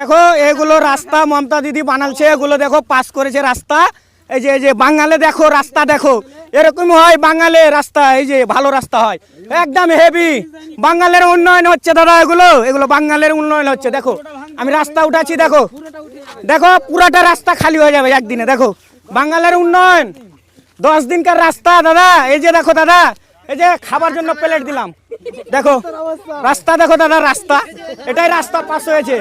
দেখো, এগুলো রাস্তা মমতা দিদি বানালছে এগুলো দেখো, পাস করেছে রাস্তা। এই যে এই যে, বাঙালে দেখো, রাস্তা দেখো। এরকম হয় বাঙালে রাস্তা, এই যে, ভালো রাস্তা হয়। একদম হেভি বাঙালের উন্নয়ন হচ্ছে দাদা এগুলো। এগুলো বাঙালের উন্নয়ন হচ্ছে, দেখো। আমি রাস্তা উঠাচ্ছি, দেখো। দেখো, পুরাটা রাস্তা খালি হয়ে যাবে একদিনে, দেখো। বাঙালের উন্নয়ন। দশ দিনকার রাস্তা, দাদা। এই যে, দেখো, দাদা। এই যে, খাবার জন্য প্লেট দিলাম। দেখো। রাস্তা, দেখো, দাদা, রাস্তা। এটাই রাস্তা পাশ হয়েছে।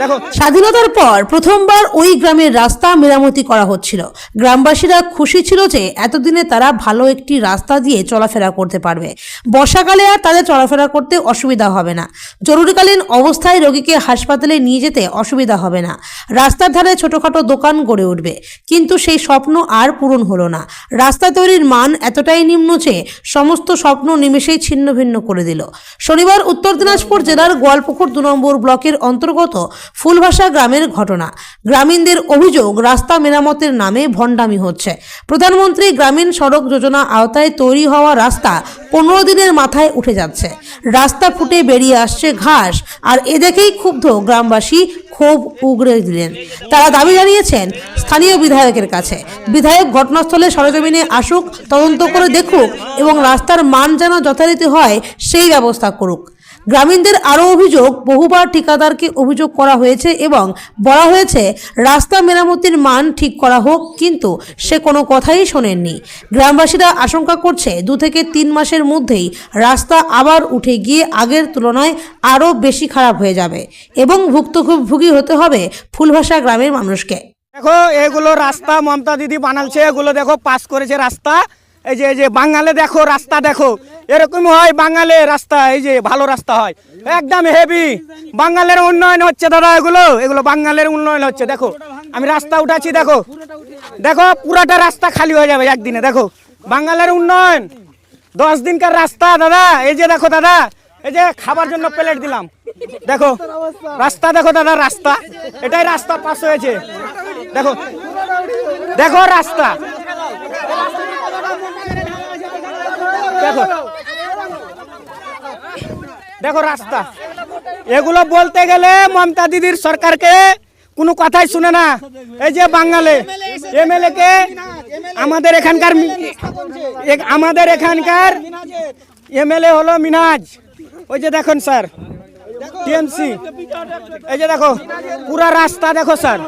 দেখো। স্বাধীনতার পর প্রথমবার ওই গ্রামের রাস্তা মেরামতি করা হচ্ছিল। গ্রামবাসীরা খুশি ছিল যে এতদিনে তারা ভালো একটি রাস্তা দিয়ে চলাফেরা করতে পারবে। বর্ষাকালে আর তাদের চলাফেরা করতে অসুবিধা হবে না। জরুরিকালীন অবস্থায় রোগীকে হাসপাতালে নিয়ে যেতে অসুবিধা হবে না। রাস্তার ধারে ছোটখাটো দোকান গড়ে উঠবে। কিন্তু সেই স্বপ্ন আর পূরণ হলো না। রাস্তা তৈরির মান এতটাই নিম্ন যে সমস্ত স্বপ্ন নিমেষেই ছিন্ন ভিন্ন করে দিল। শনিবার উত্তর দিনাজপুর জেলার গোয়ালপুকুর দু নম্বর ব্লকের অন্তর্গত ফুলভাষা গ্রামের ঘটনা। গ্রামীণদের অভিযোগ, রাস্তা মেরামতের নামে ভণ্ডামি হচ্ছে। প্রধানমন্ত্রী গ্রামীণ সড়ক যোজনা আওতায় তৈরি হওয়া রাস্তা পনেরো দিনের মাথায় উঠে যাচ্ছে। রাস্তা ফুটে বেরিয়ে আসছে ঘাস, আর এ দেখেই ক্ষুব্ধ গ্রামবাসী ক্ষোভ উগড়ে দিলেন। তারা দাবি জানিয়েছেন, স্থানীয় বিধায়কের কাছে। বিধায়ক ঘটনাস্থলে সরজমিনে আসুক, তদন্ত করে দেখুক এবং রাস্তার মান যেন যথারীতি হয়, সেই ব্যবস্থা করুক। গ্রামীণদের আরও অভিযোগ, বহুবার ঠিকাদারকে অভিযোগ করা হয়েছে এবং বলা হয়েছে, রাস্তা মেরামতির মান ঠিক করা হোক, কিন্তু সে কোনো কথাই শোনেননি। গ্রামবাসীরা আশঙ্কা করছে, দু থেকে তিন মাসের মধ্যেই রাস্তা আবার উঠে গিয়ে আগের তুলনায় আরও বেশি খারাপ হয়ে যাবে এবং ভুক্তভোগী হতে হবে ফুলভাষা গ্রামের মানুষকে। দেখো, এগুলো রাস্তা মমতা দিদি বানালছে, এগুলো দেখো, পাস করেছে রাস্তা। এই যে এই যে, বাঙালে দেখো, রাস্তা দেখো। এরকম হয় বাঙালে রাস্তা, এই যে, ভালো রাস্তা হয়। একদম হেভি বাঙালের উন্নয়ন হচ্ছে দাদা এগুলো। এগুলো বাঙালের উন্নয়ন হচ্ছে, দেখো। আমি রাস্তা উঠাচ্ছি, দেখো। দেখো, পুরাটা রাস্তা খালি হয়ে যাবে একদিনে, দেখো। বাঙালের উন্নয়ন। দশ দিনকার রাস্তা, দাদা। এই যে, দেখো, দাদা। এই যে, খাবার জন্য প্লেট দিলাম। দেখো, রাস্তা, দেখো, দাদা, রাস্তা। এটাই রাস্তা পাশ হয়েছে। দেখো দেখো রাস্তা। দেখো। দেখো রাস্তা। এগুলো বলতে গেলে মমতা দিদির সরকারকে কোনো কথাই শুনে না। এই যে বাঙালে এমএলএ কে আমাদের এখানকার আমাদের এখানকার এমএলএ হলো মিনাজ। ওই যে দেখুন, স্যার। টিএমসি। এই যে দেখো, পুরা রাস্তা দেখো, স্যার।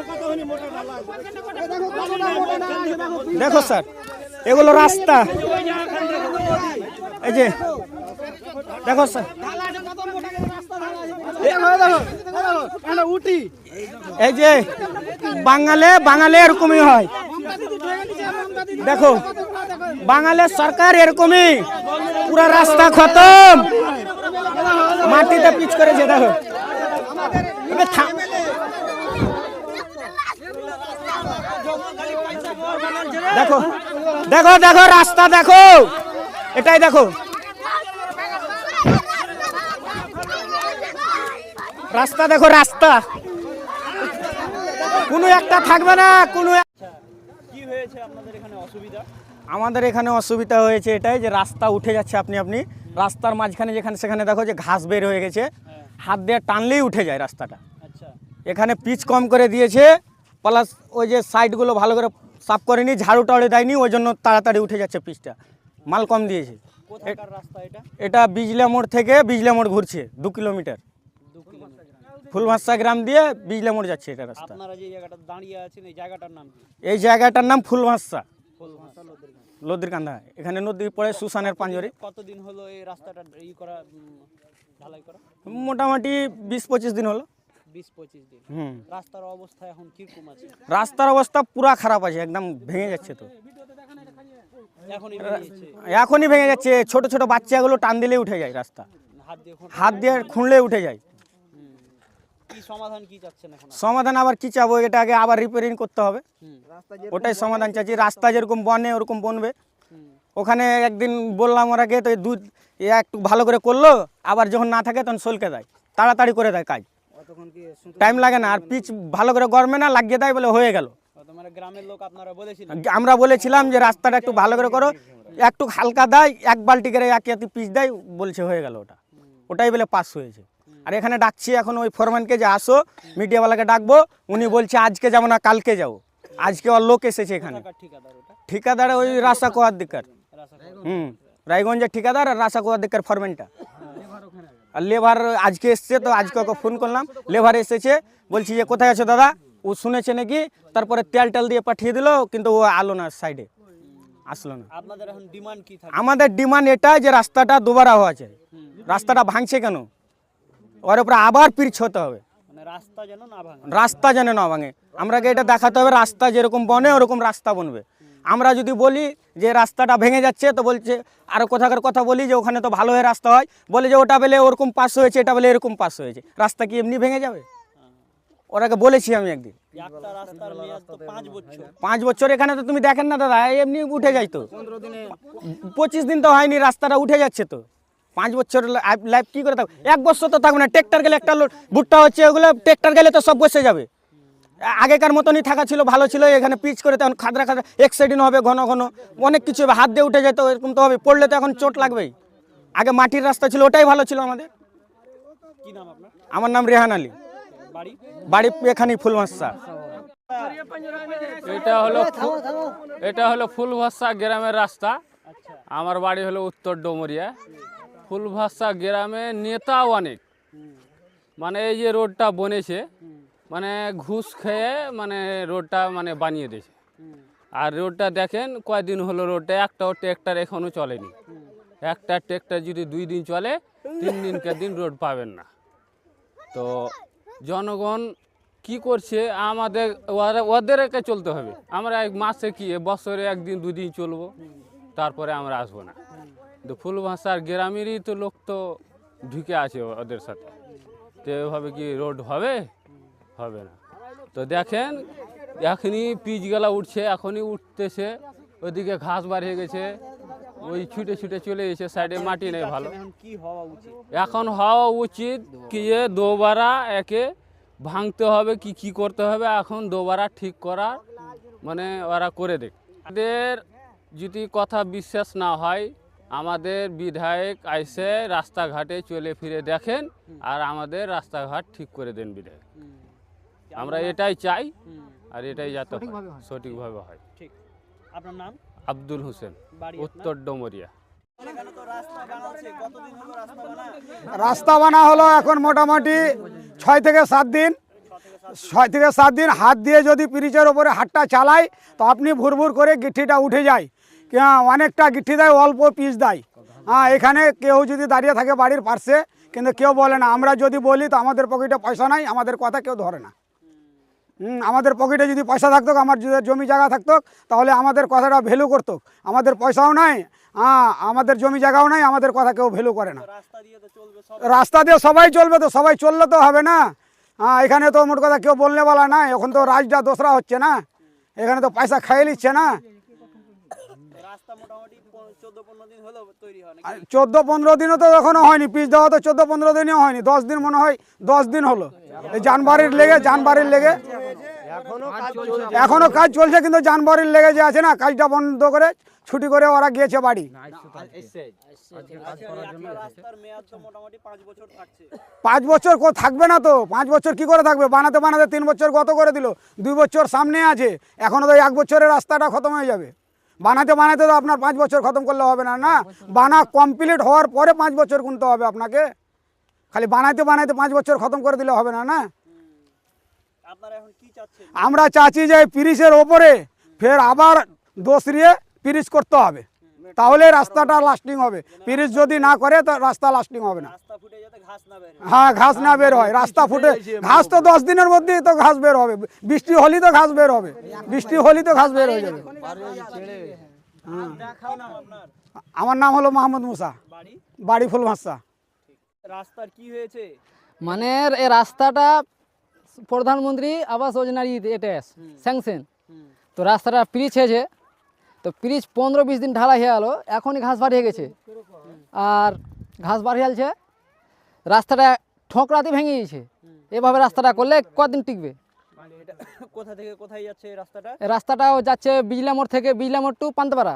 দেখো, স্যার। এগুলো রাস্তা। এই যে দেখো এই যে বাঙালে বাঙালি এরকমই হয়। দেখো বাঙালের সরকার এরকমই। পুরা রাস্তা খতম। মাটিতে পিচ করেছে দেখো। দেখো দেখো দেখো রাস্তা দেখো। এটাই দেখো। রাস্তা দেখো রাস্তা। কোনো একটা থাকবে না কোনো এক- কি হয়েছে আপনাদের এখানে অসুবিধা? আমাদের এখানে অসুবিধা হয়েছে এটাই যে রাস্তা উঠে যাচ্ছে আপনি আপনি। রাস্তার মাঝখানে যেখানে সেখানে দেখো যে ঘাস বের হয়ে গেছে। হাত দিয়ে টানলেই উঠে যায় রাস্তাটা। আচ্ছা। এখানে পিচ কম করে দিয়েছে প্লাস ওই যে সাইডগুলো ভালো করে সাফ করেনি ঝাড়ু টাড়ু দেয়নি ওই জন্য তাড়াতাড়ি উঠে যাচ্ছে পিচটা। মাল কম দিয়েছে। এটা? এটা বিজলা মোড় থেকে বিজলা মোড় ঘুরছে দু কিলোমিটার। ফুলভাষা গ্রাম দিয়ে বিজলা মোড় যাচ্ছে এটা রাস্তা। এই জায়গাটার নাম কি? এই জায়গাটার নাম ফুলভাষা ফুলভাষা লোদের লদ্রিকান্দা এখানে নদী পড়ে সুসানের পাঞ্জরে। কতদিন হলো এই রাস্তাটা ই করা ঢালাই করা? মোটামুটি বিশ পঁচিশ দিন হলো। রাস্তার অবস্থা এখন কীরকম আছে? রাস্তার অবস্থা পুরা খারাপ আছে একদম ভেঙে যাচ্ছে তো। এখনই ভেঙে যাচ্ছে ছোট ছোট বাচ্চাগুলো টান দিলেই উঠে যায় রাস্তা। হাত দিয়ে খুঁটে- হাত দিয়ে খুঁড়লে উঠে যায়। সমাধান কি চাচ্ছেন এখন আপনি? সমাধান আবার কি চাবো? এটা আগে আবার রিপেয়ারিং করতে হবে। ওটাই সমাধান চাচ্ছি। রাস্তা যেরকম বনে ওরকম বনবে। ওখানে একদিন বললাম ওরাকে তো দুধ একটু ভালো করে করল আবার যখন না থাকে তখন সলকে দেয়। তাড়াতাড়ি করে দেয় কাজ। টাইম লাগে না আর পিচ ভালো করে গরমে না লাগিয়ে দেয় বলে হয়ে গেল। গ্রামের লোক আপনারা বলেছিলেন। আমরা বলেছিলাম যে রাস্তাটা একটু ভালো করে করো একটু হালকা দেয় এক বালতি করে এক এতি পিস দেয় বলছে হয়ে গেল ওটা। ওটাই বলে পাস হয়েছে। আর এখানে ডাকছি এখন ওই ফোরম্যানকে যে আসো মিডিয়াওয়ালাকে ডাকবো উনি বলছে আজকে যাব না কালকে যাব। আজকে ওর লোক এসেছে এখানে। ঠিকাদার ওই রাসা কোয়ার দিকার হুম রায়গঞ্জের ঠিকাদার আর রাসা কোয়ার দিকার ফরমেনটা আর লেবার আজকে এসছে তো আজকে ওকে ফোন করলাম। লেবার এসেছে বলছি যে কোথায় আছো দাদা? ও শুনেছে নাকি? তারপরে তেল টেল দিয়ে পাঠিয়ে দিল কিন্তু ও আলো না সাইডে। আসলো না। আপনাদের এখন ডিমান্ড কি থাকে আমাদের ডিমান্ড এটা যে রাস্তাটা দুবার হওয়া চাই। রাস্তাটা ভাঙছে কেন? ওর উপরে আবার পিচ হতে হবে। মানে রাস্তা যেন না ভাঙে। রাস্তা যেন না ভাঙে। আমরাকে এটা দেখাতে হবে রাস্তা যেরকম বনে ওরকম রাস্তা বনবে। আমরা যদি বলি যে রাস্তাটা ভেঙে যাচ্ছে তো বলছে আরও কোথাকার কথা বলি যে ওখানে তো ভালো হয়ে রাস্তা হয়। বলে যে ওটা বলে ওরকম পাস হয়েছে এটা বলে এরকম পাস হয়েছে। রাস্তা কি এমনি ভেঙে যাবে? ওরাকে বলেছি আমি একদিন। রাস্তার পাঁচ বছর। পাঁচ বছর এখানে তো তুমি দেখেন না দাদা এমনি উঠে যাই তো। পঁচিশ দিন তো হয়নি রাস্তাটা উঠে যাচ্ছে তো। পাঁচ বছর লাইফ কি করে থাকবে? এক বছর তো থাকবে না ট্রেক্টর গেলে একটা লোড ভুট্টা হচ্ছে ওগুলো ট্রেক্টর গেলে তো সব বসে যাবে। আগেকার মতনই থাকা ছিল ভালো ছিল এখানে পিচ করে তখন খাদরা খাদরা এক্সাইডিন হবে ঘন ঘন অনেক কিছু হবে হাত দিয়ে উঠে যেত এরকম তো হবে পড়লে তো এখন চোট লাগবেই। আগে মাটির রাস্তা ছিল ওটাই ভালো ছিল আমাদের। কি নাম আপনার? আমার নাম রেহান আলী। বাড়ি? বাড়ি এখানেই ফুলমাসা এটা হলো এটা হলো ফুলভাষা গ্রামের রাস্তা। আচ্ছা। আমার বাড়ি হলো উত্তর ডোমরিয়া। ফুলভাষা গ্রামে নেতা অনেক। মানে এই যে রোডটা বনেছে মানে ঘুষ খেয়ে মানে রোডটা মানে বানিয়ে দিয়েছে। আর রোডটা দেখেন কয়দিন হলো রোডটা একটাও ট্রেক্টর এখনও চলেনি। একটা ট্রেক্টর যদি দুই দিন চলে তিন দিনকে দিন রোড পাবেন না। তো জনগণ কি করছে? আমাদের ওদের ওদেরকে চলতে হবে। আমরা এক মাসে কি বছরে একদিন, দুদিন চলবো? তারপরে আমরা আসব না। কিন্তু ফুলভাষার গ্রামেরই তো লোক তো ঢুকে আছে ওদের সাথে। তো এভাবে কি রোড হবে? হবে না। তো দেখেন, এখনই পিচগুলা উঠছে, এখনই উঠতেছে। ওইদিকে ঘাস বাড়িয়ে গেছে। ওই ছুটে ছুটে চলে গেছে সাইডে মাটি নেই ভালো। এখন কি হওয়া উচিত? এখন হওয়া উচিত কি যে দোবারা একে ভাঙতে হবে কি কি করতে হবে এখন দোবারা ঠিক করার মানে ওরা করে দেখ। আমাদের যদি কথা বিশ্বাস না হয় আমাদের বিধায়ক আইসে রাস্তাঘাটে চলে ফিরে দেখেন আর আমাদের রাস্তাঘাট ঠিক করে দেন বিধায়ক। আমরা এটাই চাই আর এটাই যাতে সঠিকভাবে হয়। ঠিক। আপনার নাম? আব্দুল হোসেন উত্তর ডোমরিয়া। রাস্তা বানাচ্ছে কতদিন হলো রাস্তা বানা হলো এখন মোটামুটি ছয় থেকে সাত দিন। ছয় থেকে সাত দিন হাত দিয়ে যদি পিরিচের ওপরে হাতটা চালাই তো আপনি ভুরভুর করে গিঠিটা উঠে যায়। হ্যাঁ, অনেকটা গিঠি দেয় অল্প পিস দেয়। হ্যাঁ এখানে কেউ যদি দাঁড়িয়ে থাকে বাড়ির পাশে কিন্তু কেউ বলে না। আমরা যদি বলি তো আমাদের পকেটে পয়সা নাই আমাদের কথা কেউ ধরে না। আমাদের পকেটে যদি পয়সা থাকতো আমার জমি জায়গা থাকতো তাহলে আমাদের কথাটা ভ্যালু করতো। আমাদের পয়সাও নাই হ্যাঁ আমাদের জমি জায়গাও নাই আমাদের কথা কেউ ভ্যালু করে না। রাস্তা দিয়ে সবাই চলবে তো সবাই চললে তো হবে না। হ্যাঁ এখানে তো মোট কথা কেউ বললে বলা না এখন তো রাজটা দোসরা হচ্ছে না। এখানে তো পয়সা খাইয়ে নিচ্ছে না। চোদ্দ পনেরো দিনও তো এখনও হয়নি পিস দেওয়া তো চোদ্দ পনেরো দিনও হয়নি দশ দিন মনে হয় দশ দিন হলো। জানবাড়ির লেগে জানবাড়ির লেগে। এখনও কাজ চলছে। কিন্তু জানবাড়ির লেগে যে আছে না কাজটা বন্ধ করে ছুটি করে ওরা গিয়েছে বাড়ি। পাঁচ বছর কো থাকবে না তো পাঁচ বছর কি করে থাকবে? বানাতে বানাতে তিন বছর গত করে দিল? দুই বছর সামনে আছে এখনও তো এক বছরের রাস্তাটা খতম হয়ে যাবে। বানাতে বানাতে তো আপনার পাঁচ বছর খতম করলে হবে না না? বানা কমপ্লিট হওয়ার পরে পাঁচ বছর গুনতে হবে আপনাকে। খালি বানাইতে বানাইতে পাঁচ বছর খতম করে দিলে হবে না না? আপনারা এখন কি চাচ্ছেন? আমরা চাচ্ছি যে পিরিসের ওপরে ফের আবার দোসরিয়ে পিরিস করতে হবে। তাহলে রাস্তাটা লাস্টিং হবে। পিরিস যদি না করে তো রাস্তা লাস্টিং হবে না। রাস্তা ফুটে যাতে ঘাস না বের হয়। হ্যাঁ ঘাস না বের হয়। রাস্তা ফুটে ঘাস তো দশ দিনের মধ্যেই তো ঘাস বের হবে। বৃষ্টি হলেই তো ঘাস বের হবে। বৃষ্টি হলেই তো ঘাস বের হয়ে যাবে। আমার নাম হলো মাহমুদ মুসা। বাড়ি? বাড়ি ফুল ভাষা রাস্তার কি হয়েছে? মানে এই রাস্তাটা প্রধানমন্ত্রী আবাস যোজনার এটা স্যাংশন। তো রাস্তাটা পিচ হয়েছে তো পিচ পনেরো বিশ দিন ঢালা হয়ে গেলো এখনই ঘাস বাড়িয়ে গেছে। আর ঘাস বাড়িয়ে গেছে রাস্তাটা ঠোকরাতে ভেঙে গেছে। এভাবে রাস্তাটা করলে কদিন টিকবে? মানে কোথা থেকে কোথায় যাচ্ছে রাস্তাটা? রাস্তাটাও যাচ্ছে বিজলা মোড় থেকে বিজলা মোড় টু পান্তপাড়া।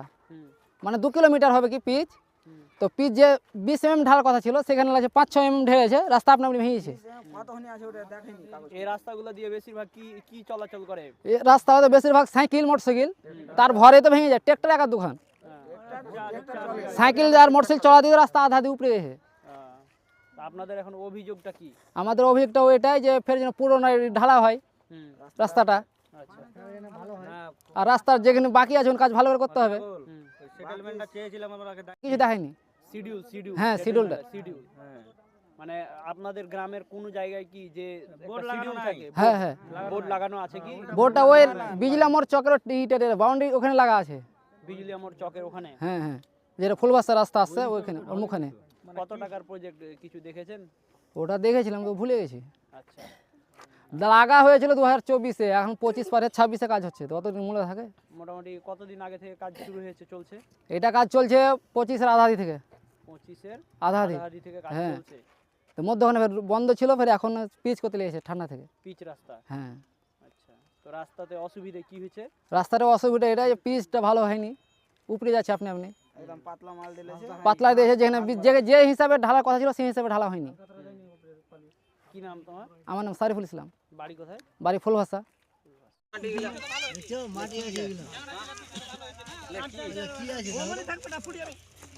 মানে দু কিলোমিটার হবে কি পিচ? তো পিচ যে বিশ এম এম ঢালার কথা ছিল সেখানে লাগছে পাঁচ ছ এম এম ঢেলেছে রাস্তা আপনা আপনি ভেঙেছে। এই রাস্তাগুলো দিয়ে বেশিরভাগ কি কি চলাচল করে? এই রাস্তা হয়তো বেশিরভাগ সাইকেল মোটরসাইকেল তার ভরে তো ভেঙে যায় ট্রেক্টর একার দোকান। সাইকেল আর মোটরসাইকেল চলা দিয়ে রাস্তা আধা দিয়ে উপরে গেছে। আহ, আপনাদের এখন অভিযোগটা কি? আমাদের অভিযোগটা এটাই যে ফের যেন পুরোনো ঢালা হয় রাস্তাটা। আচ্ছা। আর রাস্তার যেখানে বাকি আছে কাজ ভালো করে করতে হবে। সেটেলমেন্টটা চেয়েছিলাম আমরা কিছু দেখায়নি। শিডিউল শিডিউল হ্যাঁ। শিডিউল মানে আপনাদের গ্রামের কোন জায়গায় কি যে বোর্ড লাগানো থাকে? হ্যাঁ হ্যাঁ। বোর্ড লাগানো আছে কি? বোর্ডটা ওই বিজলা মোড় চক্র ইটের বাউন্ডারি ওখানে লাগা আছে। বিজলি আমর চকের ওখানে? হ্যাঁ হ্যাঁ। যেটা ফুলবাসা রাস্তা আসছে ওইখানে ওর মুখানে কত টাকার প্রজেক্ট কিছু দেখেছেন? ওটা দেখেছিলাম তো ভুলে গেছি। আচ্ছা। লাগা হয়েছিল দু হাজার চব্বিশে এখন পঁচিশ পারে ছাব্বিশে কাজ হচ্ছে তো অতদিন মূল্য থাকে। মোটামুটি কতদিন আগে থেকে কাজ শুরু হয়েছে চলছে? এটা কাজ চলছে পঁচিশের আধাদি থেকে। থেকে হ্যাঁ। চলছে। তো মধ্যখানে ফের বন্ধ ছিল ফের এখন পিচ করতে লেগেছে ঠান্ডা থেকে। পিচ রাস্তা। হ্যাঁ। আচ্ছা তো রাস্তাতে অসুবিধে কি হয়েছে? রাস্তার অসুবিধা এটা যে পিচটা ভালো হয়নি। উপরে যাচ্ছে আপনি আপনি। একদম পাতলা মাল দিলেছে পাতলা দিয়েছে যেখানে যে যে হিসাবে ঢালার কথা ছিল সেই হিসাবে ঢালা হয়নি। কি নাম তোমার? আমার নাম সারিফুল ইসলাম। বাড়ি কোথায়? বাড়ি ফুলভাষা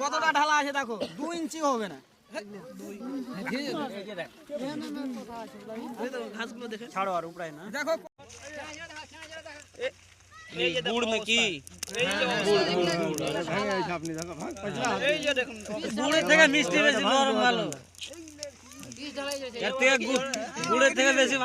কতটা ঢালা আছে দেখো দু ইঞ্চি হবে না। ছাড়ো আর উপরায় না। দেখো গুড় में কি গুড়ের থেকে মিষ্টি বেশি নরম ভালো গুড়ের থেকে বেশি